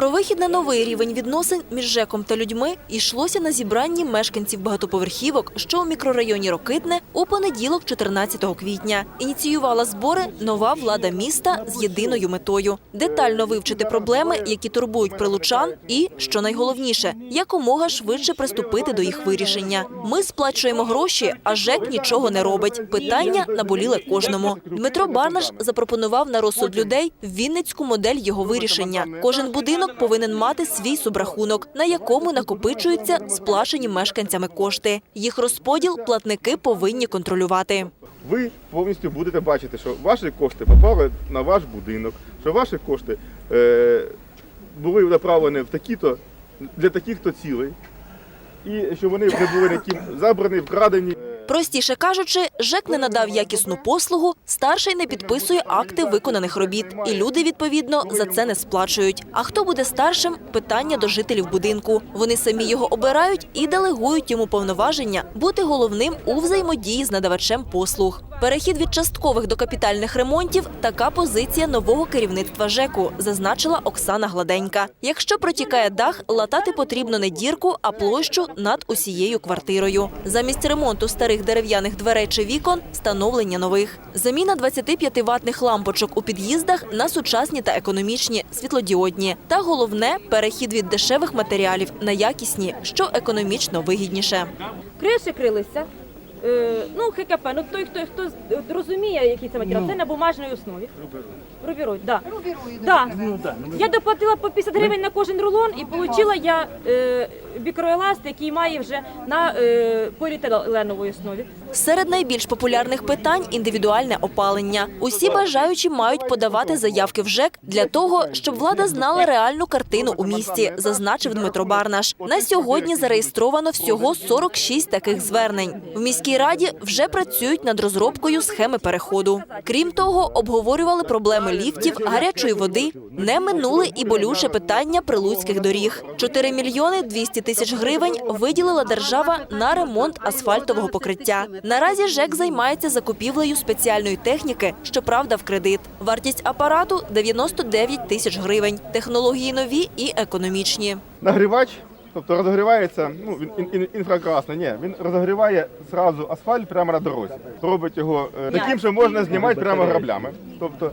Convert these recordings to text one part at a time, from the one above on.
Про вихід на новий рівень відносин між ЖЕКом та людьми йшлося на зібранні мешканців багатоповерхівок, що у мікрорайоні Рокитне у понеділок, 14 квітня. Ініціювала збори нова влада міста з єдиною метою детально вивчити проблеми, які турбують прилучан, і що найголовніше, якомога швидше приступити до їх вирішення. Ми сплачуємо гроші, а ЖЕК нічого не робить. Питання наболіли кожному. Дмитро Барнаш запропонував на розсуд людей вінницьку модель його вирішення. Кожен будинок повинен мати свій субрахунок, на якому накопичуються сплачені мешканцями кошти. Їх розподіл платники повинні контролювати. ви повністю будете бачити, що ваші кошти попали на ваш будинок, що ваші кошти е, були направлені в такі-то для таких-то цілей, і що вони не були ніким забрані, вкрадені. Простіше кажучи, ЖЕК не надав якісну послугу, старший не підписує акти виконаних робіт, і люди відповідно за це не сплачують. А хто буде старшим? Питання до жителів будинку. Вони самі його обирають і делегують йому повноваження бути головним у взаємодії з надавачем послуг. Перехід від часткових до капітальних ремонтів така позиція нового керівництва ЖЕКу, зазначила Оксана Гладенька. Якщо протікає дах, латати потрібно не дірку, а площу над усією квартирою. Замість ремонту старих дерев'яних дверей чи вікон встановлення нових. Заміна 25 ватних лампочок у під'їздах на сучасні та економічні світлодіодні. Та головне перехід від дешевих матеріалів на якісні, що економічно вигідніше. Криші крилися. Е, ну, ХКП, ну той, хто, хто з- розуміє, який це матеріал, це на бумажній основі. Рубірують, да. Да. Я доплатила по 50 гривень на кожен рулон і отримала я е, мікроеласт, який має вже на е, поліетиленовій основі. Серед найбільш популярних питань індивідуальне опалення. Усі бажаючі мають подавати заявки в ЖЕК для того, щоб влада знала реальну картину у місті, зазначив Дмитро Барнаш. На сьогодні зареєстровано всього 46 таких звернень. В міській раді вже працюють над розробкою схеми переходу. Крім того, обговорювали проблеми ліфтів, гарячої води. Не минули і болюче питання прилуцьких доріг. 4 мільйони 200 тисяч гривень виділила держава на ремонт асфальтового покриття. Наразі ЖЕК займається закупівлею спеціальної техніки, щоправда, в кредит. Вартість апарату 99 тисяч гривень. Технології нові і економічні. Нагрівач, тобто розгрівається, ну він ін- ін- інфракрасний, ні, він розгріває зразу асфальт прямо на дорозі. Робить його е, таким, що можна знімати прямо граблями. Тобто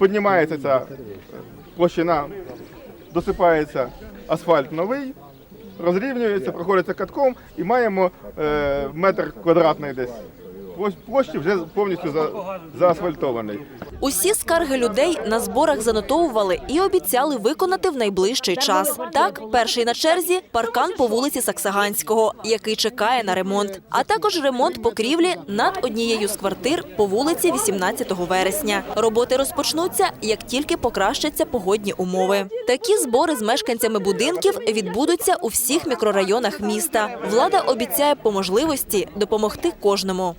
піднімається ця е, площина, досипається асфальт новий, розрівнюється, проходиться катком і маємо е, метр квадратний десь. Площ- Площі вже повністю за, заасфальтований. Усі скарги людей на зборах занотовували і обіцяли виконати в найближчий час. Так, перший на черзі паркан по вулиці Саксаганського, який чекає на ремонт, а також ремонт покрівлі над однією з квартир по вулиці 18 вересня. Роботи розпочнуться, як тільки покращаться погодні умови. Такі збори з мешканцями будинків відбудуться у всіх мікрорайонах міста. Влада обіцяє по можливості допомогти кожному.